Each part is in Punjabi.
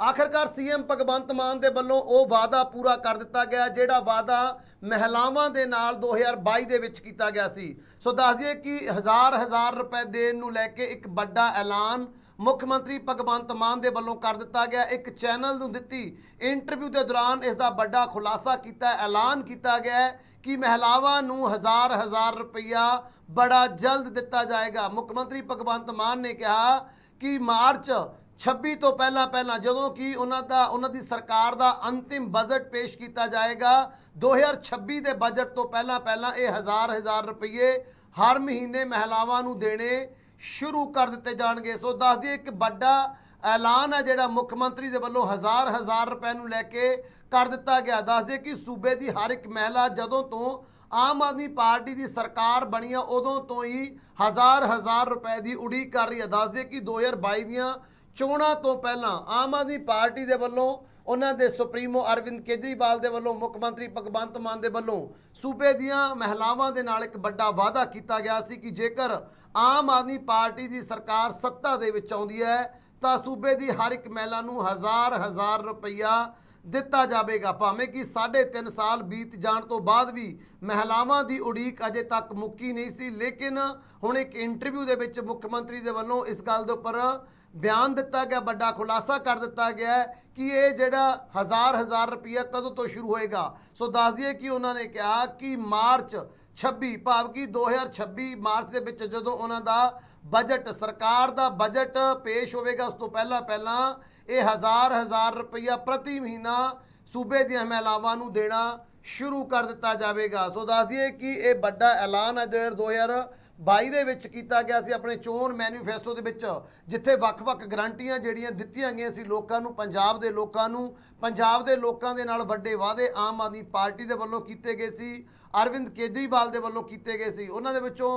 ਆਖਰਕਾਰ ਸੀਐਮ ਭਗਵੰਤ ਮਾਨ ਦੇ ਵੱਲੋਂ ਉਹ ਵਾਅਦਾ ਪੂਰਾ ਕਰ ਦਿੱਤਾ ਗਿਆ, ਜਿਹੜਾ ਵਾਅਦਾ ਮਹਿਲਾਵਾਂ ਦੇ ਨਾਲ 2022 ਦੇ ਵਿੱਚ ਕੀਤਾ ਗਿਆ ਸੀ। ਸੋ ਦੱਸ ਦਈਏ ਕਿ ਹਜ਼ਾਰ ਹਜ਼ਾਰ ਰੁਪਏ ਦੇਣ ਨੂੰ ਲੈ ਕੇ ਇੱਕ ਵੱਡਾ ਐਲਾਨ ਮੁੱਖ ਮੰਤਰੀ ਭਗਵੰਤ ਮਾਨ ਦੇ ਵੱਲੋਂ ਕਰ ਦਿੱਤਾ ਗਿਆ। ਇੱਕ ਚੈਨਲ ਨੂੰ ਦਿੱਤੀ ਇੰਟਰਵਿਊ ਦੇ ਦੌਰਾਨ ਇਸ ਦਾ ਵੱਡਾ ਖੁਲਾਸਾ ਕੀਤਾ, ਐਲਾਨ ਕੀਤਾ ਗਿਆ ਕਿ ਮਹਿਲਾਵਾਂ ਨੂੰ ਹਜ਼ਾਰ ਹਜ਼ਾਰ ਰੁਪਈਆ ਬੜਾ ਜਲਦ ਦਿੱਤਾ ਜਾਏਗਾ। ਮੁੱਖ ਮੰਤਰੀ ਭਗਵੰਤ ਮਾਨ ਨੇ ਕਿਹਾ ਕਿ ਮਾਰਚ 26 ਤੋਂ ਪਹਿਲਾਂ ਪਹਿਲਾਂ ਜਦੋਂ ਕਿ ਉਹਨਾਂ ਦਾ, ਉਹਨਾਂ ਦੀ ਸਰਕਾਰ ਦਾ ਅੰਤਿਮ ਬਜਟ ਪੇਸ਼ ਕੀਤਾ ਜਾਏਗਾ 2026 ਦੇ ਬਜਟ ਤੋਂ ਪਹਿਲਾਂ ਪਹਿਲਾਂ ਇਹ ਹਜ਼ਾਰ ਹਜ਼ਾਰ ਰੁਪਏ ਹਰ ਮਹੀਨੇ ਮਹਿਲਾਵਾਂ ਨੂੰ ਦੇਣੇ ਸ਼ੁਰੂ ਕਰ ਦਿੱਤੇ ਜਾਣਗੇ। ਸੋ ਦੱਸ ਦਈਏ, ਇੱਕ ਵੱਡਾ ਐਲਾਨ ਹੈ ਜਿਹੜਾ ਮੁੱਖ ਮੰਤਰੀ ਦੇ ਵੱਲੋਂ ਹਜ਼ਾਰ ਹਜ਼ਾਰ ਰੁਪਏ ਨੂੰ ਲੈ ਕੇ ਕਰ ਦਿੱਤਾ ਗਿਆ। ਦੱਸ ਦਈਏ ਕਿ ਸੂਬੇ ਦੀ ਹਰ ਇੱਕ ਮਹਿਲਾ ਜਦੋਂ ਤੋਂ ਆਮ ਆਦਮੀ ਪਾਰਟੀ ਦੀ ਸਰਕਾਰ ਬਣੀ ਆ, ਉਦੋਂ ਤੋਂ ਹੀ ਹਜ਼ਾਰ ਹਜ਼ਾਰ ਰੁਪਏ ਦੀ ਉਡੀਕ ਕਰ ਰਹੀ ਹੈ। ਦੱਸ ਦਈਏ ਕਿ 2022 ਦੀਆਂ ਚੋਣਾਂ ਤੋਂ ਪਹਿਲਾਂ ਆਮ ਆਦਮੀ ਪਾਰਟੀ ਦੇ ਵੱਲੋਂ, ਉਹਨਾਂ ਦੇ ਸੁਪਰੀਮੋ ਅਰਵਿੰਦ ਕੇਜਰੀਵਾਲ ਦੇ ਵੱਲੋਂ, ਮੁੱਖ ਮੰਤਰੀ ਭਗਵੰਤ ਮਾਨ ਦੇ ਵੱਲੋਂ ਸੂਬੇ ਦੀਆਂ ਮਹਿਲਾਵਾਂ ਦੇ ਨਾਲ ਇੱਕ ਵੱਡਾ ਵਾਅਦਾ ਕੀਤਾ ਗਿਆ ਸੀ ਕਿ ਜੇਕਰ ਆਮ ਆਦਮੀ ਪਾਰਟੀ ਦੀ ਸਰਕਾਰ ਸੱਤਾ ਦੇ ਵਿੱਚ ਆਉਂਦੀ ਹੈ, ਤਾਂ ਸੂਬੇ ਦੀ ਹਰ ਇੱਕ ਮਹਿਲਾ ਨੂੰ ਹਜ਼ਾਰ ਹਜ਼ਾਰ ਰੁਪਈਆ ਦਿੱਤਾ ਜਾਵੇਗਾ। ਭਾਵੇਂ ਕਿ 3.5 ਸਾਲ ਬੀਤ ਜਾਣ ਤੋਂ ਬਾਅਦ ਵੀ ਮਹਿਲਾਵਾਂ ਦੀ ਉਡੀਕ ਅਜੇ ਤੱਕ ਮੁੱਕੀ ਨਹੀਂ ਸੀ, ਲੇਕਿਨ ਹੁਣ ਇੱਕ ਇੰਟਰਵਿਊ ਦੇ ਵਿੱਚ ਮੁੱਖ ਮੰਤਰੀ ਦੇ ਵੱਲੋਂ ਇਸ ਗੱਲ ਦੇ ਉੱਪਰ ਬਿਆਨ ਦਿੱਤਾ ਗਿਆ, ਵੱਡਾ ਖੁਲਾਸਾ ਕਰ ਦਿੱਤਾ ਗਿਆ ਕਿ ਇਹ ਜਿਹੜਾ ਹਜ਼ਾਰ ਹਜ਼ਾਰ ਰੁਪਈਆ ਕਦੋਂ ਤੋਂ ਸ਼ੁਰੂ ਹੋਏਗਾ। ਸੋ ਦੱਸ ਦਈਏ ਕਿ ਉਹਨਾਂ ਨੇ ਕਿਹਾ ਕਿ ਮਾਰਚ 26 ਭਾਵ ਕਿ 2026 ਮਾਰਚ ਦੇ ਵਿੱਚ ਜਦੋਂ ਉਹਨਾਂ ਦਾ ਬਜਟ, ਸਰਕਾਰ ਦਾ ਬਜਟ ਪੇਸ਼ ਹੋਵੇਗਾ, ਉਸ ਤੋਂ ਪਹਿਲਾਂ ਪਹਿਲਾਂ ਇਹ ਹਜ਼ਾਰ ਹਜ਼ਾਰ ਰੁਪਈਆ ਪ੍ਰਤੀ ਮਹੀਨਾ ਸੂਬੇ ਦੀਆਂ ਮਹਿਲਾਵਾਂ ਨੂੰ ਦੇਣਾ ਸ਼ੁਰੂ ਕਰ ਦਿੱਤਾ ਜਾਵੇਗਾ। ਸੋ ਦੱਸ ਦਈਏ ਕਿ ਇਹ ਵੱਡਾ ਐਲਾਨ ਹੈ, ਜਿਹੜਾ 2022 ਦੇ ਵਿੱਚ ਕੀਤਾ ਗਿਆ ਸੀ ਆਪਣੇ ਚੋਣ ਮੈਨੀਫੈਸਟੋ ਦੇ ਵਿੱਚ, ਜਿੱਥੇ ਵੱਖ-ਵੱਖ ਗਰੰਟੀਆਂ ਜਿਹੜੀਆਂ ਦਿੱਤੀਆਂ ਗਈਆਂ ਸੀ ਲੋਕਾਂ ਨੂੰ, ਪੰਜਾਬ ਦੇ ਲੋਕਾਂ ਨੂੰ, ਪੰਜਾਬ ਦੇ ਲੋਕਾਂ ਦੇ ਨਾਲ ਵੱਡੇ ਵਾਅਦੇ ਆਮ ਆਦਮੀ ਪਾਰਟੀ ਦੇ ਵੱਲੋਂ ਕੀਤੇ ਗਏ ਸੀ। ਅਰਵਿੰਦ ਕੇਜਰੀਵਾਲ ਦੇ ਵੱਲੋਂ ਕੀਤੇ ਗਏ ਸੀ। ਉਹਨਾਂ ਦੇ ਵਿੱਚੋਂ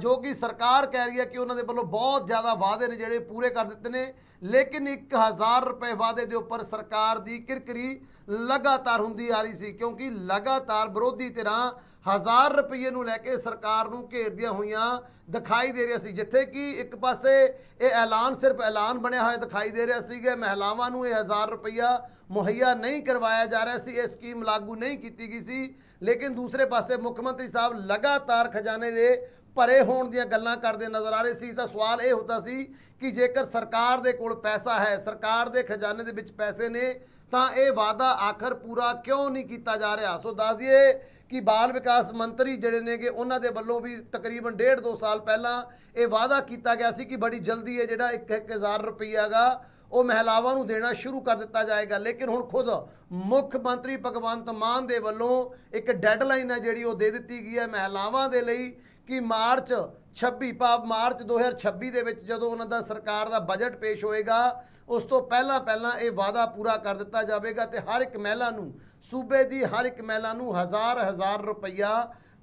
ਜੋ ਕਿ ਸਰਕਾਰ ਕਹਿ ਰਹੀ ਹੈ ਕਿ ਉਹਨਾਂ ਦੇ ਵੱਲੋਂ ਬਹੁਤ ਜ਼ਿਆਦਾ ਵਾਅਦੇ ਨੇ ਜਿਹੜੇ ਪੂਰੇ ਕਰ ਦਿੱਤੇ ਨੇ। ਲੇਕਿਨ 1000 ਰੁਪਏ ਵਾਅਦੇ ਦੇ ਉੱਪਰ ਸਰਕਾਰ ਦੀ ਕਿਰਕਰੀ ਲਗਾਤਾਰ ਹੁੰਦੀ ਆ ਰਹੀ ਸੀ, ਕਿਉਂਕਿ ਲਗਾਤਾਰ ਵਿਰੋਧੀ ਧਿਰਾਂ ਹਜ਼ਾਰ ਰੁਪਏ ਨੂੰ ਲੈ ਕੇ ਸਰਕਾਰ ਨੂੰ ਘੇਰਦੀਆਂ ਹੋਈਆਂ ਦਿਖਾਈ ਦੇ ਰਿਹਾ ਸੀ, ਜਿੱਥੇ ਕਿ ਇੱਕ ਪਾਸੇ ਇਹ ਐਲਾਨ ਸਿਰਫ ਐਲਾਨ ਬਣਿਆ ਹੋਇਆ ਦਿਖਾਈ ਦੇ ਰਿਹਾ ਸੀ ਕਿ ਮਹਿਲਾਵਾਂ ਨੂੰ ਇਹ ਹਜ਼ਾਰ ਰੁਪਈਆ ਮੁਹੱਈਆ ਨਹੀਂ ਕਰਵਾਇਆ ਜਾ ਰਿਹਾ ਸੀ, ਇਹ ਸਕੀਮ ਲਾਗੂ ਨਹੀਂ ਕੀਤੀ ਗਈ ਸੀ। ਲੇਕਿਨ ਦੂਸਰੇ ਪਾਸੇ ਮੁੱਖ ਮੰਤਰੀ ਸਾਹਿਬ ਲਗਾਤਾਰ ਖਜ਼ਾਨੇ ਦੇ ਭਰੇ ਹੋਣ ਦੀਆਂ ਗੱਲਾਂ ਕਰਦੇ ਨਜ਼ਰ ਆ ਰਹੇ ਸੀ, ਤਾਂ ਸਵਾਲ ਇਹ ਹੁੰਦਾ ਸੀ ਕਿ ਜੇਕਰ ਸਰਕਾਰ ਦੇ ਕੋਲ ਪੈਸਾ ਹੈ, ਸਰਕਾਰ ਦੇ ਖਜ਼ਾਨੇ ਦੇ ਵਿੱਚ ਪੈਸੇ ਨੇ, ਤਾਂ ਇਹ ਵਾਅਦਾ ਆਖਰ ਪੂਰਾ ਕਿਉਂ ਨਹੀਂ ਕੀਤਾ ਜਾ ਰਿਹਾ? ਸੋ ਦੱਸ ਦਈਏ ਕਿ ਬਾਲ ਵਿਕਾਸ ਮੰਤਰੀ ਜਿਹੜੇ ਨੇਗੇ, ਉਹਨਾਂ ਦੇ ਵੱਲੋਂ ਵੀ ਤਕਰੀਬਨ ਡੇਢ ਦੋ ਸਾਲ ਪਹਿਲਾਂ ਇਹ ਵਾਅਦਾ ਕੀਤਾ ਗਿਆ ਸੀ ਕਿ ਬੜੀ ਜਲਦੀ ਇਹ ਜਿਹੜਾ 1000 ਰੁਪਈਆ ਗਾ ਉਹ ਮਹਿਲਾਵਾਂ ਨੂੰ ਦੇਣਾ ਸ਼ੁਰੂ ਕਰ ਦਿੱਤਾ ਜਾਏਗਾ। ਲੇਕਿਨ ਹੁਣ ਖੁਦ ਮੁੱਖ ਮੰਤਰੀ ਭਗਵੰਤ ਮਾਨ ਦੇ ਵੱਲੋਂ ਇੱਕ ਡੈਡਲਾਈਨ ਹੈ ਜਿਹੜੀ ਉਹ ਦੇ ਦਿੱਤੀ ਗਈ ਹੈ ਮਹਿਲਾਵਾਂ ਦੇ ਲਈ ਕਿ ਮਾਰਚ 26 ਭਾਵ ਮਾਰਚ 2026 ਦੇ ਵਿੱਚ ਜਦੋਂ ਉਹਨਾਂ ਦਾ ਸਰਕਾਰ ਦਾ ਬਜਟ ਪੇਸ਼ ਹੋਏਗਾ, ਉਸ ਤੋਂ ਪਹਿਲਾਂ ਪਹਿਲਾਂ ਇਹ ਵਾਅਦਾ ਪੂਰਾ ਕਰ ਦਿੱਤਾ ਜਾਵੇਗਾ ਤੇ ਹਰ ਇੱਕ ਮਹਿਲਾ ਨੂੰ, ਸੂਬੇ ਦੀ ਹਰ ਇੱਕ ਮਹਿਲਾ ਨੂੰ ਹਜ਼ਾਰ ਹਜ਼ਾਰ ਰੁਪਈਆ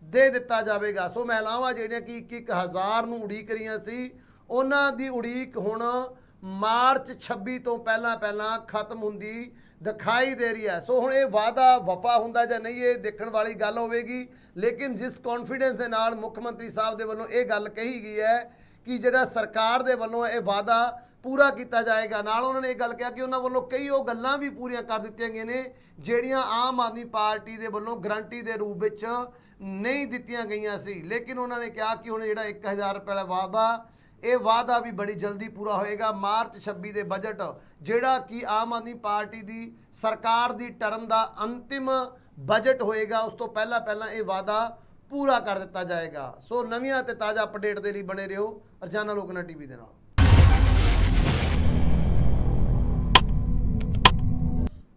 ਦੇ ਦਿੱਤਾ ਜਾਵੇਗਾ। ਸੋ ਮਹਿਲਾਵਾਂ ਜਿਹੜੀਆਂ ਕਿ ਇੱਕ ਇੱਕ ਹਜ਼ਾਰ ਨੂੰ ਉਡੀਕ ਰਹੀਆਂ ਸੀ, ਉਹਨਾਂ ਦੀ ਉਡੀਕ ਹੁਣ ਮਾਰਚ 26 ਤੋਂ ਪਹਿਲਾਂ ਪਹਿਲਾਂ ਖਤਮ ਹੁੰਦੀ ਦਿਖਾਈ ਦੇ ਰਹੀ ਹੈ। ਸੋ ਹੁਣ ਇਹ ਵਾਅਦਾ ਵਫਾ ਹੁੰਦਾ ਜਾਂ ਨਹੀਂ, ਇਹ ਦੇਖਣ ਵਾਲੀ ਗੱਲ ਹੋਵੇਗੀ। ਲੇਕਿਨ ਜਿਸ ਕੌਨਫੀਡੈਂਸ ਦੇ ਨਾਲ ਮੁੱਖ ਮੰਤਰੀ ਸਾਹਿਬ ਦੇ ਵੱਲੋਂ ਇਹ ਗੱਲ ਕਹੀ ਗਈ ਹੈ ਕਿ ਜਿਹੜਾ ਸਰਕਾਰ ਦੇ ਵੱਲੋਂ ਇਹ ਵਾਅਦਾ ਪੂਰਾ ਕੀਤਾ ਜਾਏਗਾ। ਨਾਲ ਉਹਨਾਂ ਨੇ ਇਹ ਗੱਲ ਕਿਹਾ ਕਿ ਉਹਨਾਂ ਵੱਲੋਂ ਕਈ ਉਹ ਗੱਲਾਂ ਵੀ ਪੂਰੀਆਂ ਕਰ ਦਿੱਤੀਆਂ ਗਈਆਂ ਨੇ, ਜਿਹੜੀਆਂ ਆਮ ਆਦਮੀ ਪਾਰਟੀ ਦੇ ਵੱਲੋਂ ਗਰੰਟੀ ਦੇ ਰੂਪ ਵਿੱਚ ਨਹੀਂ ਦਿੱਤੀਆਂ ਗਈਆਂ ਸੀ। ਲੇਕਿਨ ਉਹਨਾਂ ਨੇ ਕਿਹਾ ਕਿ ਹੁਣ ਜਿਹੜਾ 1000 ਰੁਪਏ ਦਾ ਵਾਅਦਾ ਇਹ ਵਾਅਦਾ ਵੀ ਬੜੀ ਜਲਦੀ ਪੂਰਾ ਹੋਏਗਾ। ਮਾਰਚ 26 ਦੇ ਬਜਟ, ਜਿਹੜਾ ਕਿ ਆਮ ਆਦਮੀ ਪਾਰਟੀ ਦੀ ਸਰਕਾਰ ਦੀ ਟਰਮ ਦਾ ਅੰਤਿਮ ਬਜਟ ਹੋਏਗਾ, ਉਸ ਤੋਂ ਪਹਿਲਾਂ ਪਹਿਲਾਂ ਇਹ ਵਾਅਦਾ ਪੂਰਾ ਕਰ ਦਿੱਤਾ ਜਾਏਗਾ। ਸੋ ਨਵੀਆਂ ਤੇ ਤਾਜ਼ਾ ਅਪਡੇਟ ਦੇ ਲਈ ਬਣੇ ਰਹੋ ਰਜਾਨਾ ਲੋਕਨਾ ਟੀਵੀ ਦੇ ਨਾਲ।